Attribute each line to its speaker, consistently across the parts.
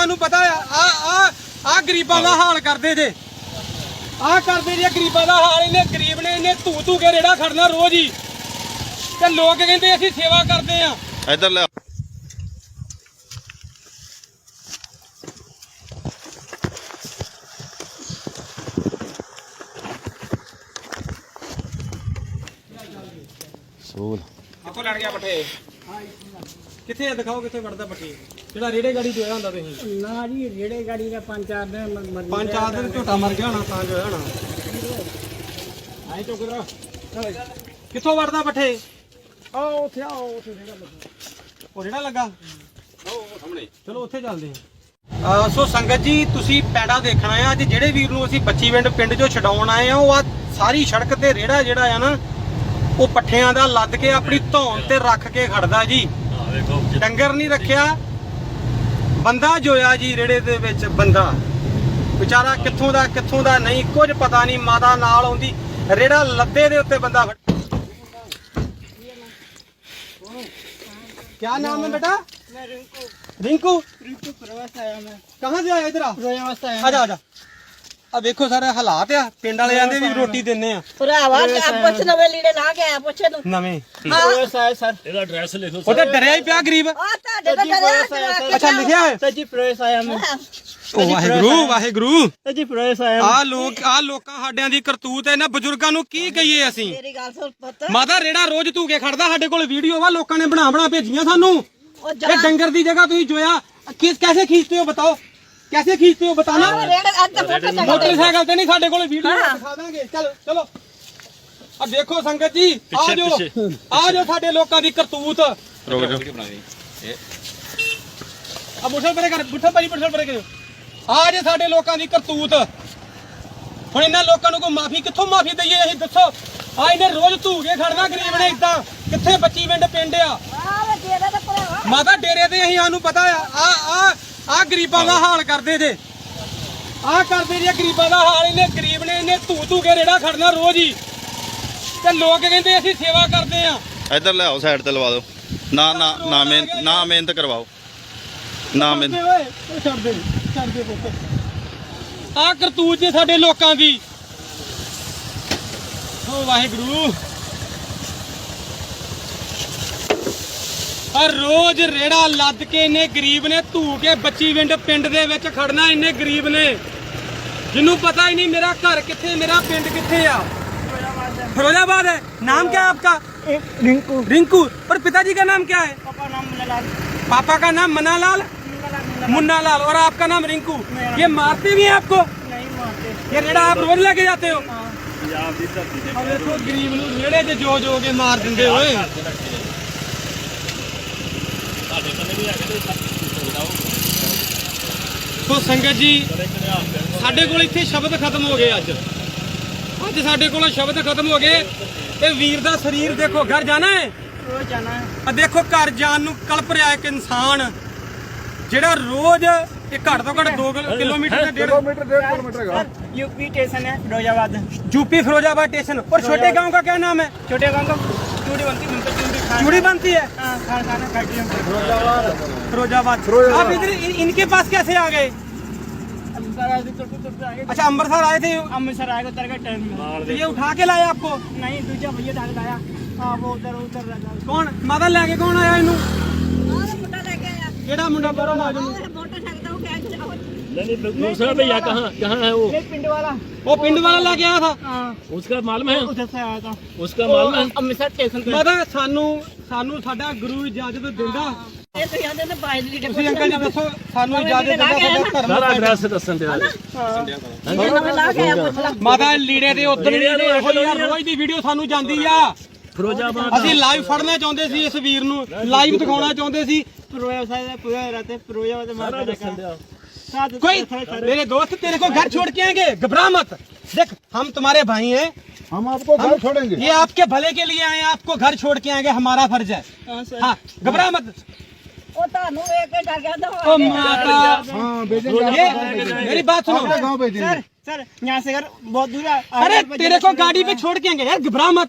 Speaker 1: ਸਾਨੂੰ ਪਤਾ ਆ ਆ ਆ ਆ ਗਰੀਬਾਂ ਦਾ ਹਾਲ ਕਰਦੇ ਜੇ। ਆ ਕਰਦੇ ਜੇ ਗਰੀਬਾਂ ਦਾ ਹਾਲ ਇਹਨੇ ਗਰੀਬ ਨੇ ਇਹਨੇ ਧੂ ਧੂ ਕੇ ਰੇੜਾ ਖੜਨਾ ਰੋਜ਼ ਹੀ। ਤੇ ਲੋਕ ਕਹਿੰਦੇ ਅਸੀਂ ਸੇਵਾ ਕਰਦੇ ਆ।
Speaker 2: ਇੱਧਰ ਲੈ। ਸੋਲ।
Speaker 1: ਆਪੋ ਲੜ ਗਿਆ ਪੱਠੇ ਕਿੱਥੇ ਆ? ਦਿਖਾਓ ਕਿੱਥੇ ਵੜਦਾ ਪੱਠੇ। ਜਿਹੜਾ ਰੇੜੇ ਗਾੜੀ ਜੋਇਆ ਹੁੰਦਾ ਤੁਸੀਂ?
Speaker 3: ਨਾ ਜੀ ਰੇੜੇ ਗਾੜੀ ਦਾ ਪੰਜ ਚਾਰ ਦਿਨ ਮ- ਮਰ
Speaker 1: ਪੰਜ ਚਾਰ ਦਿਨ ਝੋਟਾ ਮਰ ਗਿਆ ਹੋਣਾ ਤਾਂ ਜੋਇਆ ਹੋਣਾ। ਆਏ ਚੁੱਕ ਦਰ ਕਿੱਥੋਂ ਵੜਦਾ ਪੱਠੇ?
Speaker 3: ਆ ਉੱਥੇ ਆ ਉੱਥੇ ਰੇੜਾ ਲੱਗਾ।
Speaker 1: ਉਹ ਜਿਹੜਾ ਲੱਗਾ? ਉਹ ਸਾਹਮਣੇ। ਚਲੋ ਉੱਥੇ ਚੱਲਦੇ ਆ ਸੋ ਸੰਗਤ ਜੀ ਤੁਸੀਂ ਪੈੜਾ ਦੇਖਣਾ ਆ। ਅੱਜ ਜਿਹੜੇ ਵੀਰ ਨੂੰ ਅਸੀਂ 25 ਮਿੰਟ ਪਿੰਡ ਚੋਂ ਛਡਾਉਣ ਆਏ ਆ ਉਹ ਆ ਸਾਰੀ ਸੜਕ ਤੇ ਰੇੜਾ ਜਿਹੜਾ ਆ ਨਾ ਉਹ ਪੱਠਿਆਂ ਦਾ ਲੱਦ ਕੇ ਆਪਣੀ ਧੌਣ ਤੇ ਰੱਖ ਕੇ ਖੜਦਾ ਜੀ। ਡੰਗਰ ਨਹੀਂ ਰੱਖਿਆ ਬੰਦਾ ਜੋਇਆ ਜੀ ਰੇੜੇ ਦੇ ਵਿੱਚ ਬੰਦਾ। ਵਿਚਾਰਾ ਕਿੱਥੋਂ ਦਾ ਕਿੱਥੋਂ ਦਾ ਨਹੀਂ ਕੁਝ ਪਤਾ ਨਹੀਂ ਮਾਤਾ ਨਾਲ ਆਉਂਦੀ ਰੇੜਾ ਲੱਦੇ ਦੇ ਉੱਤੇ ਬੰਦਾ ਕਿਆ ਨਾਮ ਹੈ ਬੇਟਾ?
Speaker 3: ਮੈਂ ਰਿੰਕੂ।
Speaker 1: ਰਿੰਕੂ?
Speaker 3: ਰਿੰਕੂ ਪ੍ਰਵਾਸ ਆਇਆ ਮੈਂ।
Speaker 1: ਕਹਾਂ ਸੇ ਇਧਰ ਆ? ਪ੍ਰਵਾਸ
Speaker 3: ਆਇਆ ਆ ਜਾ
Speaker 1: ਆ ਜਾ। ਆ ਵੇਖੋ ਸਰ ਹਾਲਾਤ ਆ ਪਿੰਡ ਵਾਲੇ ਆਂਦੇ ਵੀ ਰੋਟੀ ਦਿੰਨੇ ਆ।
Speaker 4: ਭਰਾਵਾ ਪੁੱਛ ਨਵੇਂ ਲੀੜੇ ਲਾ ਕੇ ਆਇਆ ਪੁੱਛੇ ਨੂੰ
Speaker 1: ਨਵੇਂ।
Speaker 3: ਹੋਰ ਸਾਹਿਬ ਸਰ ਇਹਦਾ ਐਡਰੈਸ ਲਿਖੋ
Speaker 1: ਉਹ ਤਾਂ ਡਰਿਆ ਹੀ ਪਿਆ ਗਰੀਬ।
Speaker 4: ਆ ਤੁਹਾਡੇ ਤਾਂ ਡਰਿਆ
Speaker 1: ਅੱਛਾ ਲਿਖਿਆ ਹੈ
Speaker 3: ਸੱਜੀ ਪ੍ਰੋਸ ਆਇਆ ਮੈਂ।
Speaker 1: ਉਹ ਵਾਹਿਗੁਰੂ ਵਾਹਿਗੁਰੂ।
Speaker 3: ਸੱਜੀ ਪ੍ਰੋਸ ਆਇਆ
Speaker 1: ਆ ਲੋਕ ਆ ਲੋਕਾਂ ਸਾਡਿਆਂ ਦੀ ਕਰਤੂਤ ਹੈ ਨਾ ਬਜ਼ੁਰਗਾਂ ਨੂੰ ਕੀ ਕਹੀਏ ਅਸੀਂ?
Speaker 4: ਮੇਰੀ ਗੱਲ ਸੁਣ ਪੁੱਤ।
Speaker 1: ਮਾਤਾ ਰੇੜਾ ਰੋਜ਼ ਧੂ ਕੇ ਖੜਦਾ ਸਾਡੇ ਕੋਲ ਵੀਡੀਓ ਵਾ ਲੋਕਾਂ ਨੇ ਬਣਾ ਬਣਾ ਭੇਜੀਆਂ ਸਾਨੂੰ। ਇਹ ਡੰਗਰ ਦੀ ਜਗ੍ਹਾ ਤੁਸੀਂ ਜੋਇਆ। ਕਿਸ ਕੈਸੇ ਖਿੱਚਦੇ ਹੋ ਬਤਾਓ। कैसे खींचते हो बताना
Speaker 4: ਰੇੜ ਅੱਜ ਮੋਟਰਸਾਈਕਲ ਤੇ
Speaker 1: ਮੋਟਰਸਾਈਕਲ ਤੇ ਨਹੀਂ ਸਾਡੇ ਕੋਲ ਵੀਡੀਓ
Speaker 4: ਹਾਂ।
Speaker 1: ਦਿਖਾ ਦਾਂਗੇ ਚਲੋ ਚਲੋ ਆ ਦੇਖੋ ਸੰਗਤ ਜੀ ਆ ਜੋ ਆ ਜੋ ਸਾਡੇ ਲੋਕਾਂ ਦੀ ਕਰਤੂਤ
Speaker 2: ਰੁਕ ਜਾ
Speaker 1: ਆ ਮੁੱਠਲ ਪਰੇ ਕਰ ਮੁੱਠਲ ਭਾਈ ਮੁੱਠਲ ਪਰੇ ਕਰਿਓ ਆ ਜੇ ਸਾਡੇ ਲੋਕਾਂ ਦੀ ਕਰਤੂਤ ਹੁਣ ਇਹਨਾਂ ਲੋਕਾਂ ਨੂੰ ਕੋਈ ਮਾਫੀ ਕਿੱਥੋਂ ਮਾਫੀ ਦਈਏ ਅਸੀਂ ਦੱਸੋ ਆ ਇਹਨੇ ਰੋਜ਼ ਧੂ ਕੇ ਖੜਨਾ ਗਰੀਬ ਨੇ ਇਦਾਂ ਕਿੱਥੇ 25 ਮਿੰਟ ਪਿੰਡ ਆ
Speaker 4: ਆ ਵੇ ਤੇਰਾ ਤਾਂ ਭਰਾਵਾ
Speaker 1: ਮਾਤਾ ਡੇਰੇ ਤੇ ਅਸੀਂ ਸਾਨੂੰ ਪਤਾ ਆ ਆ ਆ ਆ ਗਰੀਬਾਂ ਦਾ ਹਾਲ ਕਰਦੇ ਜੇ। ਆ ਕਰਦੇ ਜੇ ਗਰੀਬਾਂ ਦਾ ਹਾਲ ਇਹਨੇ ਗਰੀਬ ਨੇ ਇਹਨੇ ਧੂ ਧੂ ਕੇ ਰੇੜਾ ਖੜਨਾ ਰੋਜ਼ ਹੀ। ਤੇ ਲੋਕ ਕਹਿੰਦੇ ਅਸੀਂ ਸੇਵਾ ਕਰਦੇ ਆ।
Speaker 2: ਇੱਧਰ ਲੈ ਆਓ ਸਾਈਡ ਤੇ ਲਵਾ ਦਿਓ। ਨਾ ਨਾ ਨਾ ਮਿਹਨਤ ਨਾ ਮਿਹਨਤ ਕਰਵਾਓ। ਨਾ ਮਿਹਨਤ
Speaker 1: ਓਏ ਉਹ ਛੱਡ ਦੇ ਛੱਡ ਦੇ ਪੁੱਤ। ਆ ਕਰਤੂਤ ਜੇ ਸਾਡੇ ਲੋਕਾਂ ਦੀ। ਓ ਵਾਹਿਗੁਰੂ। ਆ ਰੋਜ਼ ਰੇੜਾ ਲੱਦ ਕੇ ਇਹਨੇ ਗਰੀਬ ਨੇ ਧੂ ਕੇ 25 ਮਿੰਟ ਪਿੰਡ ਦੇ ਵਿੱਚ ਖੜਨਾ ਇਹਨੇ ਗਰੀਬ ਨੇ ਜਿਹਨੂੰ ਪਤਾ ਹੀ ਨਹੀਂ ਮੇਰਾ ਘਰ ਕਿੱਥੇ ਮੇਰਾ ਪਿੰਡ ਕਿੱਥੇ ਆ फिरोजाबाद है नाम क्या है आपका
Speaker 3: ਰਿੰਕੂ
Speaker 1: रिंकू और पिताजी का नाम क्या है
Speaker 3: ਪਾਪਾ ਨਾਮ ਮਲਾਲ
Speaker 1: पापा का नाम मनालाल मुन्ना लाल और आपका नाम रिंकू ये मारते भी हैं आपको
Speaker 3: ਨਹੀਂ ਮਾਰਦੇ
Speaker 1: ये रेड़ा आप रोज लेके जाते हो अब देखो गरीब ਨੂੰ ਰੇੜੇ 'ਚ ਜੋ ਜੋ ਕੇ ਮਾਰ ਦਿੰਦੇ ਓਏ ਸੋ ਸੰਗਤ ਜੀ ਸਾਡੇ ਕੋਲ ਇੱਥੇ ਸ਼ਬਦ ਖਤਮ ਹੋ ਗਏ ਅੱਜ ਅੱਜ ਸਾਡੇ ਕੋਲ ਸ਼ਬਦ ਖਤਮ ਹੋ ਗਏ ਇਹ ਵੀਰ ਦਾ ਸਰੀਰ ਦੇਖੋ ਘਰ ਜਾਣਾ ਹੈ
Speaker 3: ਰੋਜ਼ ਜਾਣਾ ਹੈ
Speaker 1: ਆ ਦੇਖੋ ਘਰ ਜਾਣ ਨੂੰ ਕਲਪ ਰਿਹਾ ਇੱਕ ਇਨਸਾਨ ਜਿਹੜਾ ਰੋਜ਼ ਇਹ ਘੱਟ ਤੋਂ ਘੱਟ 2 ਕਿਲੋਮੀਟਰ ਦੇ 1.5
Speaker 3: यूपी स्टेशन है फिरोजाबाद
Speaker 1: यूपी फिरोजाबाद स्टेशन और छोटे गांव का क्या नाम है
Speaker 3: छोटे गांव का चूड़ी बनती मिलता चूड़ी खान
Speaker 1: चूड़ी बनती है
Speaker 3: हाँ, खान खाना फैक्ट्री में
Speaker 1: फिरोजाबाद आप इधर इन, इनके पास कैसे आ गए
Speaker 3: अमृतसर आए थे तुरते तुरते आगे
Speaker 1: अच्छा अमृतसर आए थे
Speaker 3: अमृतसर आएगा उतर गए टाइम में
Speaker 1: तो ये उठा के लाए आपको
Speaker 3: नहीं दूसरा भैया डाल लाया हाँ वो उधर उधर रहा
Speaker 1: कौन माता लेके कौन आया इनू
Speaker 4: ਆਹ ਮੁੰਡਾ ਲੈ ਕੇ ਕੇ ਜਾਓ
Speaker 5: दूसरा भैया कहाँ कहाँ है वो
Speaker 3: ये पिंड वाला
Speaker 1: वो पिंड वाला लेके आया था
Speaker 3: हाँ
Speaker 5: उसका मालूम है
Speaker 3: उधर से आया था
Speaker 5: उसका मालूम है
Speaker 3: अमृतसर स्टेशन पे
Speaker 1: ਮਾਤਾ ਸਾਨੂੰ ਸਾਨੂੰ ਸਾਡਾ ਗੁਰੂ ਇਜਾਜ਼ਤ ਦਿੰਦਾ
Speaker 4: ਇਹ ਤੁਸੀਂ ਆਂਦੇ ਨੇ ਬਾਈ ਲੀੜੇ
Speaker 1: ਤੁਸੀਂ ਅੰਕਲ ਜੀ ਦੱਸੋ ਸਾਨੂੰ ਇਜਾਜ਼ਤ ਦਿੰਦਾ ਸਾਡਾ ਧਰਮ
Speaker 5: सारा एड्रेस दसन दे
Speaker 4: ਲੀੜੇ ਨਵੇਂ ਲਾ ਕੇ ਆਇਆ ਪੁੱਛ ਲਾ
Speaker 1: ਮਾਤਾ ਲੀੜੇ ਦੇ ਉਦੋਂ ਰੋਜ਼ ਦੀ ਵੀਡੀਓ ਸਾਨੂੰ ਜਾਂਦੀ ਆ
Speaker 5: फिरोजाबाद
Speaker 1: ਅਸੀਂ ਲਾਈਵ ਫੜਨਾ ਚਾਹੁੰਦੇ ਸੀ ਇਸ ਵੀਰ ਨੂੰ ਲਾਈਵ ਦਿਖਾਉਣਾ ਚਾਹੁੰਦੇ ਸੀ
Speaker 3: फिरोजा साइड पूरा रहते फिरोजा से मार देगा साथ
Speaker 1: कोई मेरे दोस्त तेरे को घर छोड़ के आएँगे? घबरा मत। देख हम तुम्हारे भाई हैं।
Speaker 6: हम आपको घर छोड़ेंगे।
Speaker 1: ये आपके भले के लिए आए आपको घर छोड़ के आएँगे हमारा फ़र्ज़ है।
Speaker 3: हाँ,
Speaker 1: हाँ घबरा मत। ओ माता।
Speaker 6: हाँ,
Speaker 1: मेरी बात सुनो।
Speaker 3: सर यहाँ से घर बहुत दूर है।
Speaker 1: अरे तेरे को गाड़ी पे छोड़ के आएँगे। यार घबरा मत।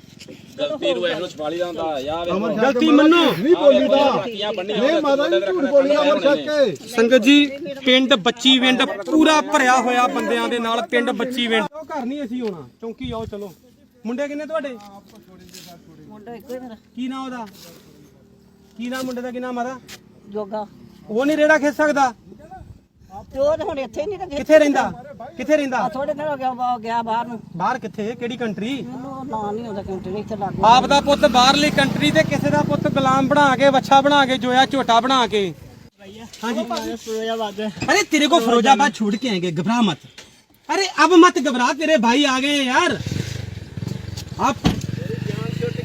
Speaker 7: ਗਲਤੀ ਨੂੰ ਇਹਨੂੰ 44 ਦਾ ਹੁੰਦਾ ਯਾਰ
Speaker 1: ਗਲਤੀ ਮੰਨੋ।
Speaker 7: ਨਹੀਂ ਬੋਲੀ
Speaker 6: ਦਾ ਨਹੀਂ ਮਾਤਾ ਜੀ ਝੂਠ ਬੋਲੀ ਅਮਰ ਛੱਕੇ
Speaker 1: ਸੰਗਤ ਜੀ ਪਿੰਡ ਬੱਚੀ ਵਿੰਡ ਪੂਰਾ ਭਰਿਆ ਹੋਇਆ ਬੰਦਿਆਂ ਦੇ ਨਾਲ ਪਿੰਡ ਬੱਚੀ ਵਿੰਡ। ਘਰ ਨਹੀਂ ਅਸੀਂ ਆਉਣਾ ਚੌਂਕੀ ਆਓ ਚਲੋ। ਮੁੰਡੇ ਕਿੰਨੇ ਤੁਹਾਡੇ?
Speaker 4: ਮੁੰਡਾ ਇੱਕੋ ਹੀ ਮੇਰਾ।
Speaker 1: ਕੀ ਨਾਮ ਉਹਦਾ? ਕੀ ਨਾਮ ਮੁੰਡੇ ਦਾ ਕੀ ਨਾਮ ਮਾਤਾ?
Speaker 4: ਜੋਗਾ।
Speaker 1: ਉਹ ਨਹੀਂ ਰੇੜਾ ਖੇਚ ਸਕਦਾ?
Speaker 4: ਤੇ ਉਹ ਤਾਂ ਹੁਣ ਇੱਥੇ ਨਹੀਂ ਲੱਗੇ
Speaker 1: ਕਿੱਥੇ ਰਹਿੰਦਾ ਕਿੱਥੇ ਰਹਿੰਦਾ
Speaker 4: ਥੋੜੇ ਦਿਨ ਹੋ ਗਿਆ ਉਹ ਗਿਆ ਬਾਹਰ ਨੂੰ
Speaker 1: ਬਾਹਰ ਕਿੱਥੇ ਕਿਹੜੀ ਕੰਟਰੀ
Speaker 4: ਉਹਨੂੰ ਨਾਂ ਨਹੀਂ ਉਹਦਾ ਕੰਟਰੀ ਇੱਥੇ ਲੱਗ
Speaker 1: ਆਪ ਦਾ ਪੁੱਤ ਬਾਹਰਲੀ ਕੰਟਰੀ ਤੇ ਕਿਸੇ ਦਾ ਪੁੱਤ ਗੁਲਾਮ ਬਣਾ ਕੇ ਵੱਛਾ ਬਣਾ ਕੇ ਜੋਇਆ ਝੋਟਾ ਬਣਾ ਕੇ हाँ जी
Speaker 3: फिरोजाबाद है
Speaker 1: अरे तेरे को फिरोजाबाद छोड़ के आएंगे घबरा मत अरे अब मत घबरा तेरे भाई आ गए हैं यार आप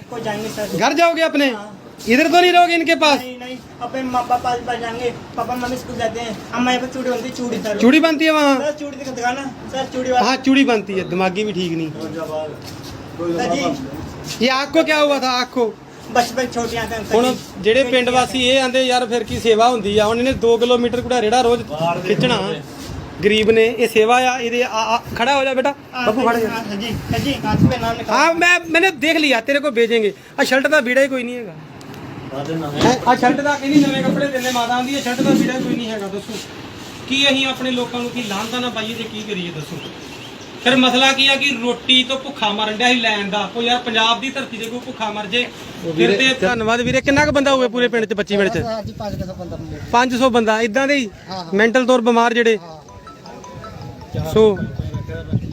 Speaker 3: को जाएंगे सर
Speaker 1: घर जाओगे अपने इधर तो नहीं रहोगे इनके पास
Speaker 3: नहीं नहीं अपने माँ पापा पास पास जाएंगे पापा मम्मी स्कूल जाते हैं अम्मा यहाँ पे चूड़ी बनती है चूड़ी सर
Speaker 1: चूड़ी बनती है वहाँ
Speaker 3: सर चूड़ी दिखा दिखाना सर चूड़ी वाला
Speaker 1: हाँ चूड़ी बनती है दिमागी भी ठीक नहीं
Speaker 3: सर जी
Speaker 1: ये आँख को क्या हुआ था आँख को
Speaker 3: बचपन छोटी आंखें सर
Speaker 1: ਹੁਣ
Speaker 3: जी।
Speaker 1: ਜਿਹੜੇ ਪਿੰਡ ਵਾਸੀ ਇਹ ਆਂਦੇ ਯਾਰ ਫਿਰ ਕੀ ਸੇਵਾ ਹੁੰਦੀ ਆ ਹੁਣ ਇਹਨੇ 2 ਕਿਲੋਮੀਟਰ ਕੁੜਾ ਰੇੜਾ ਰੋਜ਼ ਖਿੱਚਣਾ ਗਰੀਬ ਨੇ ਇਹ ਸੇਵਾ ਆ ਇਹਦੇ ਆ- ਆ- ਖੜਾ हो जा बेटा
Speaker 3: हाँ,
Speaker 1: ਬੱਬੂ ਖੜ ਜਾ
Speaker 3: हाँ, सर जी सर जी हाथ पे नाम लिखा
Speaker 1: हाँ मैं मैंने देख लिया तेरे को भेजेंगे आ शर्ट ਦਾ ਵੀੜਾ ਹੀ ਕੋਈ ਨਹੀਂ ਹੈਗਾ ਆ ਸ਼ਰਟ ਦਾ ਕਹਿੰਦੀ ਨਵੇਂ ਕੱਪੜੇ ਦਿੰਦੇ ਮਾਤਾ ਆਂਦੀ ਹੈ ਸ਼ਰਟ ਦਾ ਵੀੜਾ ਕੋਈ ਨਹੀਂ ਹੈਗਾ ਦੱਸੋ। ਕੀ ਅਸੀਂ ਆਪਣੇ ਲੋਕਾਂ ਨੂੰ ਕੀ ਲਾਂਤਾ ਨਾ ਪਾਈਏ ਤੇ ਕੀ ਕਰੀਏ ਦੱਸੋ। ਫਿਰ ਮਸਲਾ ਕੀ ਆ ਕਿ ਰੋਟੀ ਤੋਂ ਭੁੱਖਾ ਮਰਨ ਡਿਆ ਸੀ ਲੈਣ ਦਾ। ਕੋਈ ਯਾਰ ਪੰਜਾਬ ਦੀ ਧਰਤੀ ਤੇ ਕੋਈ ਭੁੱਖਾ ਮਰ ਜੇ ਫਿਰ ਤੇ ਧੰਨਵਾਦ ਵੀਰੇ। ਕਿੰਨਾ ਕੁ ਬੰਦਾ ਹੋਵੇ ਪੂਰੇ ਪਿੰਡ 'ਚ 25 ਮਿੰਟ 'ਚ? 500 ਬੰਦਾ ਇਦਾਂ ਦੇ ਹੀ? ਮੈਂਟਲ ਤੌਰ ਬਿਮਾਰ ਜਿਹੜੇ। ਸੋ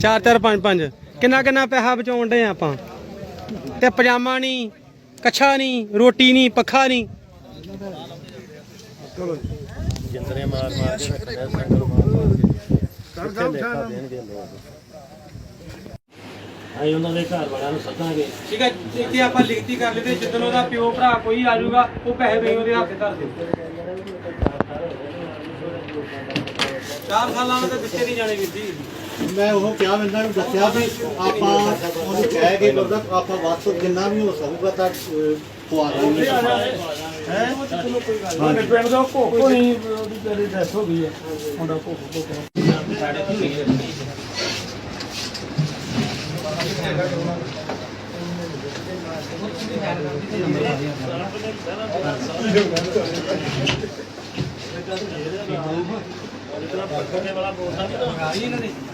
Speaker 1: 4 4 5 5 ਕਿੰਨਾ ਕਿੰਨਾ ਪੈਸਾ ਬਚਾਉਣ ਦੇ ਆਪਾਂ? ਤੇ ਪਜਾਮਾ ਨਹੀਂ ਕੱਛਾ ਨਹੀਂ ਰੋਟੀ ਨਹੀਂ ਪੱਖਾ ਨਹੀਂ।
Speaker 5: ਅਸੀਂ ਉਹਨਾਂ ਦੇ ਘਰ ਵਾਲਿਆਂ ਨੂੰ ਸੱਦਾਂਗੇ।
Speaker 1: ਠੀਕ ਹੈ ਇੱਥੇ ਆਪਾਂ ਲਿਖਤੀ ਕਰ ਲਈਏ ਜਿੱਦਣ ਉਹਦਾ ਪਿਓ ਭਰਾ ਕੋਈ ਆ ਜਾਊਗਾ ਉਹ ਪੈਸੇ ਤੁਸੀਂ ਉਹਦੇ ਹੱਥ ਧਰ ਦਿਓ। ਚਾਰ ਸਾਲਾਂ ਨਾਲ ਤਾਂ ਦਿੱਤੇ ਨਹੀਂ ਜਾਣੇ ਵੀਰ ਜੀ।
Speaker 8: ਮੈਂ ਉਹ ਕਿਹਾ ਇਹਨਾਂ ਨੂੰ ਦੱਸਿਆ ਵੀ ਆਪਾਂ ਉਹਨੂੰ ਕਹਿ ਕੇ ਕਰਦਾ ਆਪਾਂ ਵੱਧ ਤੋਂ ਜਿੰਨਾ ਵੀ ਹੋ ਸਕੂਗਾ ਤਾਂ ਖਵਾ ਦਾਂਗੇ
Speaker 5: ਪਿੰਡ ਦਾ ਕੋਕੋ ਨਹੀਂ ਉਹਦੀ ਤੇਰੀ ਡੈਥ ਹੋ ਗਈ ਹੈ ਮੁੰਡਾ ਕੋਕੋ ਕੋਕੋ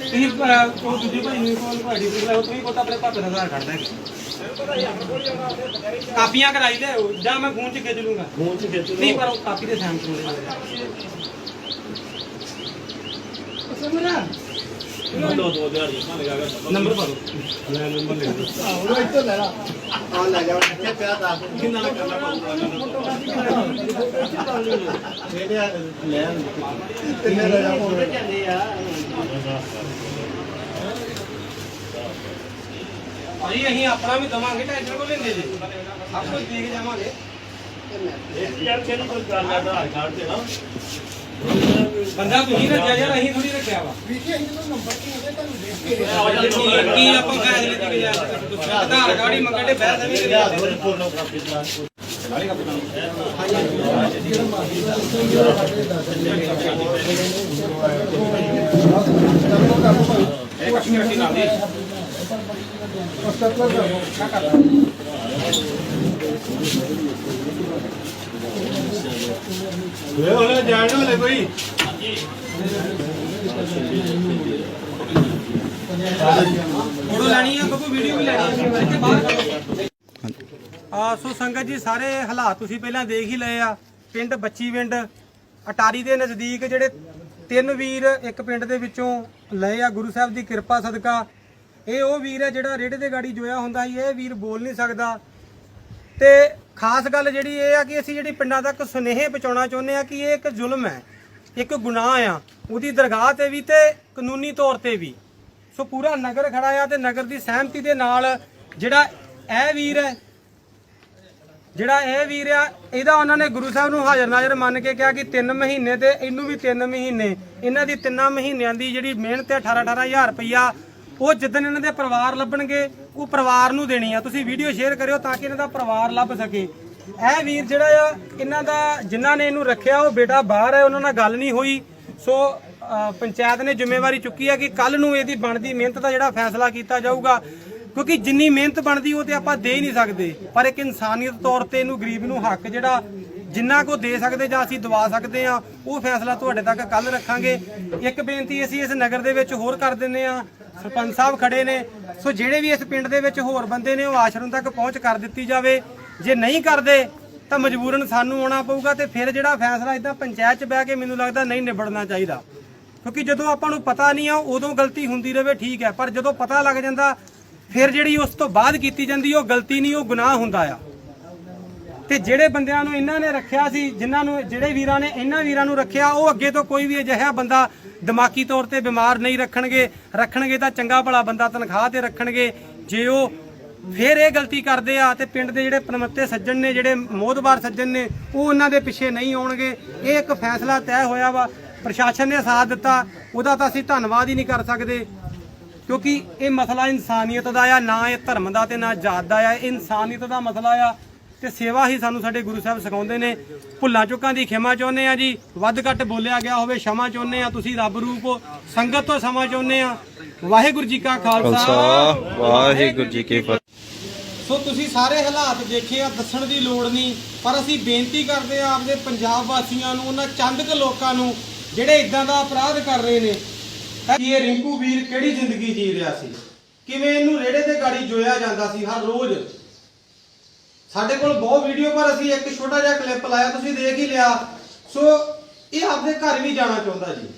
Speaker 1: ਤੁਸੀਂ ਅਹ, ਉਹ ਦੂਜੇ ਭਾਈ ਨੂੰ ਕੋਲ ਆਈਡੀ ਪ੍ਰੂਫ ਲੈ ਆਓ ਤੁਸੀਂ ਕੋਲ ਆਪਣੇ ਭਾਪੇ ਦਾ ਆਧਾਰ ਕੱਢਦਾ ਕਾਪੀਆਂ ਕਰਾਈ ਲੈ ਆਓ, ਜਾਂ ਮੈਂ ਫੋਨ 'ਚ ਖਿੱਚ ਲੂੰਗਾ।
Speaker 5: ਫੋਨ ਚ ਖਿੱਚ
Speaker 1: ਨਹੀਂ ਪਰ ਉਹ ਕਾਪੀ ਦੇ ਸੈਂਪ ਕੋਲ
Speaker 5: ਲਓ ਦੋ ਦੋ ਹਜ਼ਾਰ ਦੀ ਭਾਵੇਂ ਲਗਾ
Speaker 1: ਨੰਬਰ ਪਾ ਦਿਓ
Speaker 8: ਉਹ ਇੱਥੇ ਲੈ ਲਾ ਆ ਲੈ ਜਾ ਇੱਥੇ ਪਿਆ ਦੱਸ ਕਿੰਨਾ ਕਰਨਾ ਪਊਗਾ ਜਿਹੜੇ ਆ, ਲੈ ਆਉਣਗੇ। ਕਿੰਨੇ ਲੈ ਜਾ
Speaker 3: ਜਾਂਦੇ ਆ
Speaker 1: ਭਾਈ ਅਸੀਂ ਆਪਣਾ ਵੀ ਦਵਾਂਗੇ ਟੈਨਸ਼ਨ ਕੋ ਲੈਂਦੇ ਜੀ? ਸਭ ਕੁਝ ਦੇਖ ਜਾਵਾਂਗੇ।
Speaker 5: ਯਾਰ ਕਿਹੜੀ ਕੋਈ ਗੱਲ ਹੈ ਆਧਾਰ ਕਾਰਡ ਤੇ ਨਾ।
Speaker 1: ਬੰਦਾ ਤੁਸੀਂ ਰੱਖਿਆ ਯਾਰ, ਅਸੀਂ ਥੋੜੀ ਰੱਖਿਆ ਵਾ। ਕੀ ਆਪਾਂ ਫੈਸਲੇ ਦੀ ਗੁਜਾਰਿਸ਼ ਆਧਾਰ ਕਾਰਡ ਹੀ ਮੰਗਣ ਦੇ ਬਹਿਸ ਵੀ ਕਰੀ
Speaker 8: ਲਿਆ
Speaker 1: ਜਾਂਦੇ। ਜਾਣ ਵਾਲੇ ਕੋਈ। ਫੋਟੋ ਲੈਣੀ ਆ, ਬੱਬੂ ਵੀਡੀਓ ਵੀ ਲੈਣੀ ਆ ਇੱਥੇ ਬਾਹਰ ਆ, ਸੋ ਸੰਗਤ ਜੀ, ਸਾਰੇ ਹਾਲਾਤ ਤੁਸੀਂ ਪਹਿਲਾਂ ਦੇਖ ਹੀ ਲਏ ਆ। ਪਿੰਡ ਬੱਚੀ ਪਿੰਡ, ਅਟਾਰੀ ਦੇ ਨਜ਼ਦੀਕ ਜਿਹੜੇ ਤਿੰਨ ਵੀਰ ਇੱਕ ਪਿੰਡ ਦੇ ਵਿੱਚੋਂ ਲਏ ਆ, ਗੁਰੂ ਸਾਹਿਬ ਦੀ ਕਿਰਪਾ, ਸਦਕਾ। ਇਹ ਉਹ ਵੀਰ ਹੈ ਜਿਹੜਾ ਰੇੜੇ ਦੇ ਗਾੜੀ ਜੋਇਆ ਹੁੰਦਾ ਸੀ, ਇਹ ਵੀਰ ਬੋਲ ਨਹੀਂ ਸਕਦਾ। ਤੇ ਖਾਸ ਗੱਲ ਜਿਹੜੀ ਇਹ ਆ ਕਿ ਅਸੀਂ ਜਿਹੜੀ ਪਿੰਡਾਂ ਤੱਕ ਸੁਨੇਹੇ ਪਹੁੰਚਾਉਣਾ ਚਾਹੁੰਦੇ ਆ ਕਿ ਇਹ ਇੱਕ ਜ਼ੁਲਮ ਹੈ। ਇੱਕ ਗੁਨਾਹ ਆ, ਉਹਦੀ ਦਰਗਾਹ ਤੇ ਵੀ ਤੇ ਕਾਨੂੰਨੀ ਤੌਰ ਤੇ ਵੀ। ਸੋ ਪੂਰਾ ਨਗਰ ਖੜਾ ਆ ਤੇ ਨਗਰ ਦੀ ਸਹਿਮਤੀ ਦੇ ਨਾਲ ਜਿਹੜਾ ਇਹ ਵੀਰ ਹੈ, ਜਿਹੜਾ ਇਹ ਵੀਰ ਆ, ਇਹਦਾ ਉਹਨਾਂ ਨੇ ਗੁਰੂ ਸਾਹਿਬ ਨੂੰ ਹਾਜ਼ਰ ਨਾਜ਼ਰ ਮੰਨ ਕੇ ਕਿਹਾ ਕਿ 3 ਮਹੀਨੇ ਤੇ, ਇਹਨੂੰ ਵੀ 3 ਮਹੀਨੇ, ਇਹਨਾਂ ਦੀ ਤਿੰਨਾਂ ਮਹੀਨਿਆਂ ਦੀ ਜਿਹੜੀ ਮਿਹਨਤ ਹੈ 18 18000 ਰੁਪਇਆ ਉਹ ਜਿੱਦਣ ਇਹਨਾਂ ਦੇ ਪਰਿਵਾਰ ਲੱਭਣਗੇ, ਉਹ ਪਰਿਵਾਰ ਨੂੰ ਦੇਣੀ ਆ। ਤੁਸੀਂ ਵੀਡੀਓ ਸ਼ੇਅਰ ਕਰਿਓ ਤਾਂ ਕਿ ਇਹਨਾਂ ਦਾ ਪਰਿਵਾਰ ਲੱਭ ਸਕੇ। ਇਹ ਵੀਰ ਜਿਹੜਾ ਆ, ਇਹਨਾਂ ਦਾ ਜਿਨ੍ਹਾਂ ਨੇ ਇਹਨੂੰ ਰੱਖਿਆ, ਉਹ ਬੇਟਾ ਬਾਹਰ ਹੈ, ਉਹਨਾਂ ਨਾਲ ਗੱਲ ਨਹੀਂ ਹੋਈ। ਸੋ ਪੰਚਾਇਤ ਨੇ ਜ਼ਿੰਮੇਵਾਰੀ ਚੁੱਕੀ ਹੈ ਕਿ ਕੱਲ ਨੂੰ ਇਹਦੀ ਬਣਦੀ ਮਿਹਨਤ ਦਾ ਜਿਹੜਾ ਫੈਸਲਾ ਕੀਤਾ ਜਾਊਗਾ, ਕਿਉਂਕਿ ਜਿੰਨੀ ਮਿਹਨਤ ਬਣਦੀ ਉਹ ਤੇ ਆਪਾਂ ਦੇ ਹੀ ਨਹੀਂ ਸਕਦੇ। ਪਰ ਇੱਕ ਇਨਸਾਨੀਅਤ ਤੌਰ ਤੇ ਇਹਨੂੰ ਗਰੀਬ ਨੂੰ ਹੱਕ ਜਿਹੜਾ ਜਿੰਨਾ ਕੋ ਦੇ ਸਕਦੇ ਜਾਂ ਅਸੀਂ ਦਵਾ ਸਕਦੇ ਆ, ਉਹ ਫੈਸਲਾ ਤੁਹਾਡੇ ਤੱਕ ਕੱਲ ਰੱਖਾਂਗੇ। ਇੱਕ ਬੇਨਤੀ ਅਸੀਂ ਇਸ ਨਗਰ ਦੇ ਵਿੱਚ ਹੋਰ ਕਰ ਦਿੰਨੇ ਆ। ਸਰਪੰਚ ਸਾਹਿਬ ਖੜੇ ਨੇ। ਸੋ, ਜਿਹੜੇ ਵੀ ਇਸ ਪਿੰਡ ਦੇ ਵਿੱਚ ਹੋਰ ਬੰਦੇ ਨੇ, ਉਹ ਆਸ਼ਰਮ ਤੱਕ ਪਹੁੰਚ ਕਰ ਦਿੱਤੀ ਜਾਵੇ। ਜੇ ਨਹੀਂ ਕਰਦੇ, ਤਾਂ ਮਜਬੂਰਨ ਸਾਨੂੰ ਆਉਣਾ ਪਊਗਾ ਤੇ ਫਿਰ ਜਿਹੜਾ ਫੈਸਲਾ ਇਦਾਂ ਪੰਚਾਇਤ 'ਚ ਬਹਿ ਕੇ ਮੈਨੂੰ ਲੱਗਦਾ ਨਹੀਂ ਨਿਬੜਨਾ ਚਾਹੀਦਾ। ਕਿਉਂਕਿ ਜਦੋਂ ਆਪਾਂ ਨੂੰ ਪਤਾ ਨਹੀਂ ਆ, ਉਦੋਂ ਗਲਤੀ ਹੁੰਦੀ ਰਹੇ ਠੀਕ ਹੈ। ਪਰ ਜਦੋਂ ਪਤਾ ਲੱਗ ਜਾਂਦਾ, ਫਿਰ ਜਿਹੜੀ ਉਸ ਤੋਂ ਬਾਅਦ ਕੀਤੀ ਜਾਂਦੀ, ਉਹ ਗਲਤੀ ਨਹੀਂ, ਉਹ ਗੁਨਾਹ ਹੁੰਦਾ ਆ। ਤੇ ਜਿਹੜੇ ਬੰਦਿਆਂ ਨੂੰ ਇਹਨਾਂ ਨੇ ਰੱਖਿਆ ਸੀ, ਜਿਨ੍ਹਾਂ ਨੂੰ, ਜਿਹੜੇ ਵੀਰਾਂ ਨੇ ਇਹਨਾਂ ਵੀਰਾਂ ਨੂੰ ਰੱਖਿਆ, ਉਹ ਅੱਗੇ ਤੋਂ ਕੋਈ ਵੀ ਅਜਿਹਾ ਬੰਦਾ ਦਿਮਾਗੀ ਤੌਰ ਤੇ ਬਿਮਾਰ ਨਹੀਂ ਰੱਖਣਗੇ। ਰੱਖਣਗੇ ਤਾਂ ਚੰਗਾ ਭਲਾ ਬੰਦਾ ਤਨਖਾਹ ਤੇ ਰੱਖਣਗੇ। ਜੇ ਉਹ ਫਿਰ ਇਹ ਗਲਤੀ ਕਰਦੇ ਆ ਤੇ ਪਿੰਡ ਦੇ ਜਿਹੜੇ ਪਰਮੱਤੇ ਸੱਜਣ ਨੇ, ਜਿਹੜੇ ਮੋਦਬਾਰ ਸੱਜਣ ਨੇ, ਉਹ ਉਹਨਾਂ ਦੇ ਪਿੱਛੇ ਨਹੀਂ ਆਉਣਗੇ। ਇਹ ਇੱਕ ਫੈਸਲਾ ਤੈਅ ਹੋਇਆ ਵਾ। ਪ੍ਰਸ਼ਾਸਨ ਨੇ ਸਾਥ ਦਿੱਤਾ। ਉਹਦਾ ਤਾਂ ਅਸੀਂ ਧੰਨਵਾਦ ਹੀ ਨਹੀਂ ਕਰ ਸਕਦੇ, ਕਿਉਂਕਿ ਇਹ ਮਸਲਾ ਇਨਸਾਨੀਅਤ ਦਾ ਆ, ਨਾ ਇਹ ਧਰਮ ਦਾ ਤੇ ਨਾ ਜਾਤ ਦਾ ਆ। ਇਹ ਇਨਸਾਨੀਅਤ ਦਾ ਮਸਲਾ ਆ। ਤੇ ਸੇਵਾ ਹੀ ਸਾਨੂੰ ਸਾਡੇ ਗੁਰੂ ਸਾਹਿਬ ਸਿਖਾਉਂਦੇ ਨੇ। ਭੁੱਲਾਂ ਚੁੱਕਾਂ ਦੀ ਖਿਮਾ ਚਾਹੁੰਦੇ ਆ ਜੀ। ਵੱਧ ਘੱਟ ਬੋਲਿਆ ਗਿਆ ਹੋਵੇ ਸ਼ਮਾ ਚਾਹੁੰਦੇ ਆ ਤੁਸੀਂ ਰੱਬ ਰੂਪ। ਸੰਗਤ ਤੋਂ ਸਮਾਂ ਚਾਹੁੰਦੇ ਆ। ਵਾਹਿਗੁਰੂ ਜੀ ਕਾ ਖਾਲਸਾ।
Speaker 2: ਵਾਹਿਗੁਰੂ ਜੀ ਕੀ ਫਤਿਹ।
Speaker 1: ਸੋ ਤੁਸੀਂ ਸਾਰੇ ਹਾਲਾਤ ਦੇਖੇ ਆ ਦੱਸਣ ਦੀ ਲੋੜ ਨਹੀਂ। ਪਰ ਅਸੀਂ ਬੇਨਤੀ ਕਰਦੇ ਆ ਆਪਦੇ ਪੰਜਾਬ ਵਾਸੀਆਂ ਨੂੰ ਉਹਨਾਂ ਚੰਦ ਕੁ ਲੋਕਾਂ ਨੂੰ ਜਿਹੜੇ ਇਦਾਂ ਦਾ ਅਪਰਾਧ ਕਰ ਰਹੇ ਨੇ। ਕਿ ਇਹ ਰਿੰਕੂ ਵੀਰ ਕਿਹੜੀ ਜ਼ਿੰਦਗੀ ਜੀ ਰਿਹਾ ਸੀ? ਕਿਵੇਂ ਇਹਨੂੰ ਰੇੜੇ ਤੇ ਗਾੜੀ ਜੋਇਆ ਜਾਂਦਾ ਸੀ ਹਰ ਰੋਜ਼? ਸਾਡੇ ਕੋਲ ਬਹੁਤ ਵੀਡੀਓ ਪਰ ਅਸੀਂ ਇੱਕ ਛੋਟਾ ਜਿਹਾ ਕਲਿੱਪ ਲਾਇਆ, ਤੁਸੀਂ ਦੇਖ ਹੀ ਲਿਆ। ਸੋ ਇਹ ਆਪਦੇ ਘਰ ਵੀ ਜਾਣਾ ਚਾਹੁੰਦਾ ਜੀ।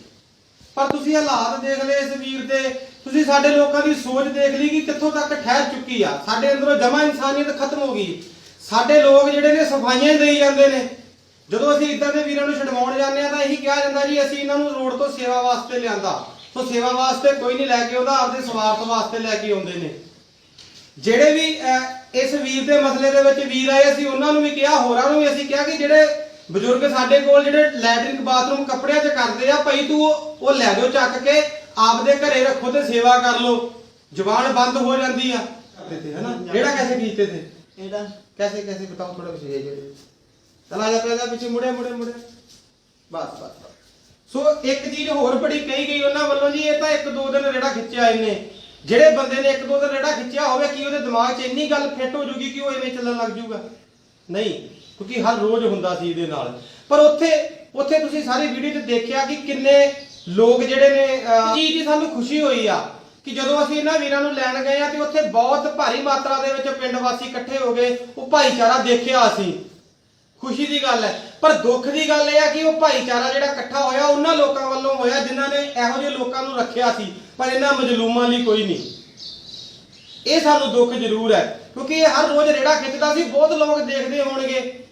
Speaker 1: ਪਰ ਤੁਸੀਂ ਹਾਲਾਤ ਦੇਖ ਲਏ ਇਸ ਵੀਰ ਦੇ। ਤੁਸੀਂ ਸਾਡੇ ਲੋਕਾਂ ਦੀ ਸੋਚ ਦੇਖ ਲਈ ਕਿ ਕਿੱਥੋਂ ਤੱਕ ਠਹਿਰ ਚੁੱਕੀ ਆ। ਸਾਡੇ ਅੰਦਰੋਂ ਜਮਾ ਇਨਸਾਨੀਅਤ ਖਤਮ ਹੋ ਗਈ। ਸਾਡੇ ਲੋਕ ਜਿਹੜੇ ਨੇ ਸਫਾਈਆਂ ਹੀ ਦੇਈ ਜਾਂਦੇ ਨੇ। ਜਦੋਂ ਅਸੀਂ ਇਦਾਂ ਦੇ ਵੀਰਾਂ ਨੂੰ ਛਡਵਾਉਣ ਜਾਂਦੇ ਆ, ਤਾਂ ਇਹੀ ਕਿਹਾ ਜਾਂਦਾ ਜੀ, ਅਸੀਂ ਇਹਨਾਂ ਨੂੰ ਰੋਡ ਤੋਂ ਸੇਵਾ ਵਾਸਤੇ ਲਿਆਂਦਾ। ਸੋ ਸੇਵਾ ਵਾਸਤੇ ਕੋਈ ਨਹੀਂ ਲੈ ਕੇ ਆਉਂਦਾ, ਆਪਦੇ ਸਵਾਰਥ ਵਾਸਤੇ ਲੈ ਕੇ ਆਉਂਦੇ ਨੇ। ਜਿਹੜੇ ਵੀ ਇਸ ਵੀਰ ਦੇ ਮਸਲੇ ਦੇ ਵਿੱਚ ਵੀਰ ਆਏ ਸੀ ਉਹਨਾਂ ਨੂੰ ਵੀ ਕਿਹਾ ਹੋਰਾਂ ਨੂੰ ਵੀ ਅਸੀਂ ਕਿਹਾ ਕਿ ਜਿਹੜੇ ਬਜ਼ੁਰਗ ਸਾਡੇ ਕੋਲ ਜਿਹੜੇ ਲੈਟਰਿੰਗ ਬਾਥਰੂਮ ਕੱਪੜਿਆਂ 'ਚ ਕਰਦੇ ਆ ਭਾਈ ਤੂੰ ਉਹ ਲੈ ਜਾਓ ਚੱਕ ਕੇ ਆਪਦੇ ਘਰੇ ਰੱਖੋ ਤੇ ਸੇਵਾ ਕਰ ਲਓ। ਜਵਾਨ ਬੰਦ ਹੋ ਜਾਂਦੀ ਆ। ਜਿਹੜਾ ਕੈਸੇ ਕੀਤੇ ਤੇ?
Speaker 3: ਇਹਦਾ।
Speaker 1: ਕੈਸੇ ਕੈਸੇ ਬਤਾਓ ਥੋੜਾ ਕੁਝ ਜਿਹੜੇ। ਚਲਾ ਜਾ ਪਿਆ ਪਿੱਛੇ ਮੁੜੇ ਮੁੜੇ ਮੁੜੇ। ਬਸ ਬਸ। ਸੋ ਇੱਕ ਚੀਜ਼ ਹੋਰ ਬੜੀ ਕਹੀ ਗਈ ਉਹਨਾਂ ਵੱਲੋਂ ਜੀ ਇਹ ਤਾਂ ਇੱਕ ਦੋ ਦਿਨ ਰੇੜਾ ਖਿੱਚਿਆ ਇਹਨੇ। ਜਿਹੜੇ ਬੰਦੇ ਨੇ ਇੱਕ ਦੋ ਦਿਨ ਰੇੜਾ ਖਿੱਚਿਆ ਹੋਵੇ ਕੀ ਉਹਦੇ ਦਿਮਾਗ 'ਚ ਇੰਨੀ ਗੱਲ ਫਿੱਟ ਹੋ ਜੂਗੀ ਕਿ ਉਹ ਐਵੇਂ ਚੱਲਣ ਲੱਗ ਜੂਗਾ? ਨਹੀਂ ਕਿਉਂਕਿ ਹਰ ਰੋਜ਼ ਹੁੰਦਾ ਸੀ ਇਹਦੇ ਨਾਲ। ਪਰ ਉੱਥੇ ਉੱਥੇ ਤੁਸੀਂ ਸਾਰੀ ਵੀਡੀਓ 'ਚ ਦੇਖਿਆ ਕਿ ਕਿੰਨੇ ਲੋਕ ਜਿਹੜੇ ਨੇ ਚੀਜ਼ ਦੀ ਸਾਨੂੰ ਖੁਸ਼ੀ ਹੋਈ ਆ ਕਿ ਜਦੋਂ ਅਸੀਂ ਇਹਨਾਂ ਵੀਰਾਂ ਨੂੰ ਲੈਣ ਗਏ ਆ ਤੇ ਉੱਥੇ ਬਹੁਤ ਭਾਰੀ ਮਾਤਰਾ ਦੇ ਵਿੱਚ ਪਿੰਡ ਵਾਸੀ ਇਕੱਠੇ ਹੋ ਗਏ ਉਹ ਭਾਈਚਾਰਾ ਦੇਖਿਆ ਅਸੀਂ ਖੁਸ਼ੀ ਦੀ ਗੱਲ ਹੈ। ਪਰ ਦੁੱਖ ਦੀ ਗੱਲ ਇਹ ਆ ਕਿ ਉਹ ਭਾਈਚਾਰਾ ਜਿਹੜਾ ਇਕੱਠਾ ਹੋਇਆ ਉਹਨਾਂ ਲੋਕਾਂ ਵੱਲੋਂ ਹੋਇਆ ਜਿਨ੍ਹਾਂ ਨੇ ਇਹੋ ਜਿਹੇ ਲੋਕਾਂ ਨੂੰ ਰੱਖਿਆ ਸੀ। ਪਰ ਇਹਨਾਂ ਮਜਲੂਮਾਂ ਲਈ ਕੋਈ ਨਹੀਂ। ਇਹ ਸਾਨੂੰ ਦੁੱਖ ਜ਼ਰੂਰ ਹੈ ਕਿਉਂਕਿ ਇਹ ਹਰ ਰੋਜ਼ ਰੇੜਾ ਖਿੱਚਦਾ ਸੀ ਬਹੁਤ ਲੋਕ ਦੇਖਦੇ ਹੋਣਗੇ।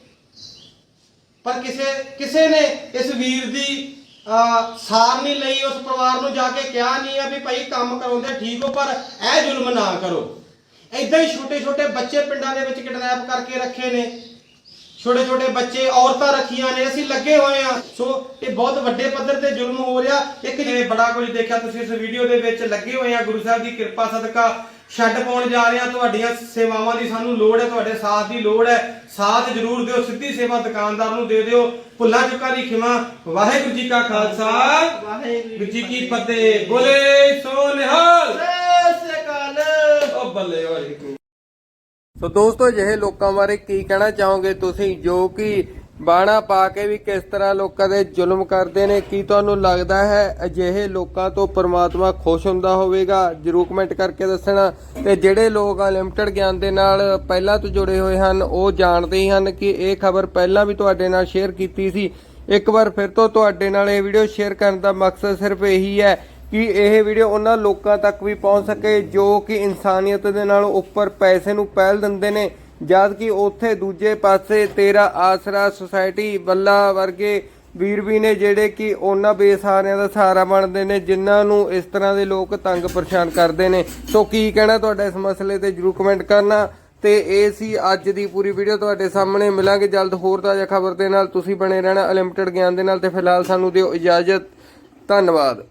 Speaker 1: ਪਰ ਕਿਸੇ ਕਿਸੇ ਨੇ ਇਸ ਵੀਰ ਦੀ ਅਹ, ਸਾਰ ਨਹੀਂ ਲਈ ਉਸ ਪਰਿਵਾਰ ਨੂੰ ਜਾ ਕੇ ਕਿਹਾ ਨਹੀਂ ਆ ਵੀ ਭਾਈ ਕੰਮ ਕਰਾਉਂਦੇ ਠੀਕ ਹੋ ਪਰ ਇਹ ਜ਼ੁਲਮ ਨਾ ਕਰੋ। ਐਦਾਂ ਹੀ ਛੋਟੇ ਛੋਟੇ ਬੱਚੇ ਪਿੰਡਾਂ ਦੇ ਵਿੱਚ ਕਿਡਨੈਪ ਕਰਕੇ ਰੱਖੇ ਨੇ। ਛੋਟੇ ਛੋਟੇ ਬੱਚੇ ਔਰਤਾਂ ਰੱਖੀਆਂ ਨੇ ਅਸੀਂ ਲੱਗੇ ਹੋਏ ਆ ਸੋ ਇਹ ਬਹੁਤ ਵੱਡੇ ਪੱਧਰ ਤੇ ਜ਼ੁਲਮ ਹੋ ਰਿਹਾ। ਇੱਕ ਜਿਵੇਂ ਬੜਾ ਕੁਝ ਦੇਖਿਆ ਤੁਸੀਂ ਇਸ ਵੀਡੀਓ ਦੇ ਵਿੱਚ ਲੱਗੇ ਹੋਏ ਆ ਗੁਰੂ ਸਾਹਿਬ ਦੀ ਕਿਰਪਾ ਸਦਕਾ ਛੱਡ ਪਾਉਣ ਜਾ ਰਹੇ ਆ ਤੁਹਾਡੀਆਂ ਸੇਵਾਵਾਂ ਦੀ ਸਾਨੂੰ ਲੋੜ ਹੈ ਤੁਹਾਡੇ ਸਾਥ ਦੀ ਲੋੜ ਹੈ। ਸਾਥ ਜ਼ਰੂਰ ਦਿਓ ਸਿੱਧੀ ਸੇਵਾ ਦੁਕਾਨਦਾਰ ਨੂੰ ਦੇ ਦਿਓ। ਭੁੱਲਾਂ ਚੁੱਕਾਂ ਦੀ ਖਿਮਾ। ਵਾਹਿਗੁਰੂ ਜੀ ਕਾ ਖਾਲਸਾ। ਵਾਹਿਗੁਰੂ ਜੀ ਕੀ ਫਤਿਹ। ਬੋਲੇ ਸੋ ਨਿਹਾਲ
Speaker 3: ਸਤਿ ਕਾਲ
Speaker 1: ਓ ਬੱਲੇ ਵਾਹਿਗੁਰੂ
Speaker 9: ਸੋ ਦੋਸਤੋ, ਅਜਿਹੇ ਲੋਕਾਂ ਬਾਰੇ ਕੀ ਕਹਿਣਾ ਚਾਹੋਗੇ ਤੁਸੀਂ? ਜੋ ਕਿ ਬਾਣਾ ਪਾ ਕੇ ਵੀ ਕਿਸ ਤਰ੍ਹਾਂ ਲੋਕਾਂ ਦੇ ਜ਼ੁਲਮ ਕਰਦੇ ਨੇ, ਕੀ ਤੁਹਾਨੂੰ ਲੱਗਦਾ ਹੈ ਅਜਿਹੇ ਲੋਕਾਂ ਤੋਂ ਪਰਮਾਤਮਾ ਖੁਸ਼ ਹੁੰਦਾ ਹੋਵੇਗਾ? ਜਰੂਰ ਕਮੈਂਟ ਕਰਕੇ ਦੱਸਣਾ। ਤੇ ਜਿਹੜੇ ਲੋਕ ਅਨਲਿਮਟਿਡ ਗਿਆਨ ਦੇ ਨਾਲ ਪਹਿਲਾਂ ਤੋਂ ਜੁੜੇ ਹੋਏ ਹਨ, ਉਹ ਜਾਣਦੇ ਹੀ ਹਨ ਕਿ ਇਹ ਖਬਰ ਪਹਿਲਾਂ ਵੀ ਤੁਹਾਡੇ ਨਾਲ ਸ਼ੇਅਰ ਕੀਤੀ ਸੀ। ਇੱਕ ਵਾਰ ਫਿਰ ਤੋਂ ਤੁਹਾਡੇ ਨਾਲ ਇਹ ਵੀਡੀਓ ਸ਼ੇਅਰ ਕਰਨ ਦਾ ਮਕਸਦ ਸਿਰਫ ਇਹੀ ਹੈ ਕਿ ਇਹ ਵੀਡੀਓ ਉਹਨਾਂ ਲੋਕਾਂ ਤੱਕ ਵੀ ਪਹੁੰਚ ਸਕੇ ਜੋ ਕਿ ਇਨਸਾਨੀਅਤ ਦੇ ਨਾਲ ਉੱਪਰ ਪੈਸੇ ਨੂੰ ਪਹਿਲ ਦਿੰਦੇ ਨੇ, ਜਦ ਕਿ ਉੱਥੇ ਦੂਜੇ ਪਾਸੇ ਤੇਰਾ ਆਸਰਾ ਸੁਸਾਇਟੀ ਬੱਲਾ ਵਰਗੇ ਵੀਰ ਵੀ ਨੇ ਜਿਹੜੇ ਕਿ ਉਹਨਾਂ ਬੇਸਹਾਰਿਆਂ ਦਾ ਸਹਾਰਾ ਬਣਦੇ ਨੇ, ਜਿਨ੍ਹਾਂ ਨੂੰ ਇਸ ਤਰ੍ਹਾਂ ਦੇ ਲੋਕ ਤੰਗ ਪਰੇਸ਼ਾਨ ਕਰਦੇ ਨੇ। ਸੋ ਕੀ ਕਹਿਣਾ ਤੁਹਾਡਾ ਇਸ ਮਸਲੇ ਤੇ ਜਰੂਰ ਕਮੈਂਟ ਕਰਨਾ। ਤੇ ਇਹ ਸੀ ਅੱਜ ਦੀ ਪੂਰੀ ਵੀਡੀਓ ਤੁਹਾਡੇ ਸਾਹਮਣੇ। ਮਿਲਾਂਗੇ ਜਲਦ ਹੋਰ ਤਾਜ਼ਾ ਖਬਰ ਦੇ ਨਾਲ। ਤੁਸੀਂ ਬਣੇ ਰਹਿਣਾ ਅਨਲਿਮਟਿਡ ਗਿਆਨ ਦੇ ਨਾਲ ਤੇ ਫਿਲਹਾਲ ਸਾਨੂੰ ਦਿਓ ਇਜਾਜ਼ਤ। ਧੰਨਵਾਦ।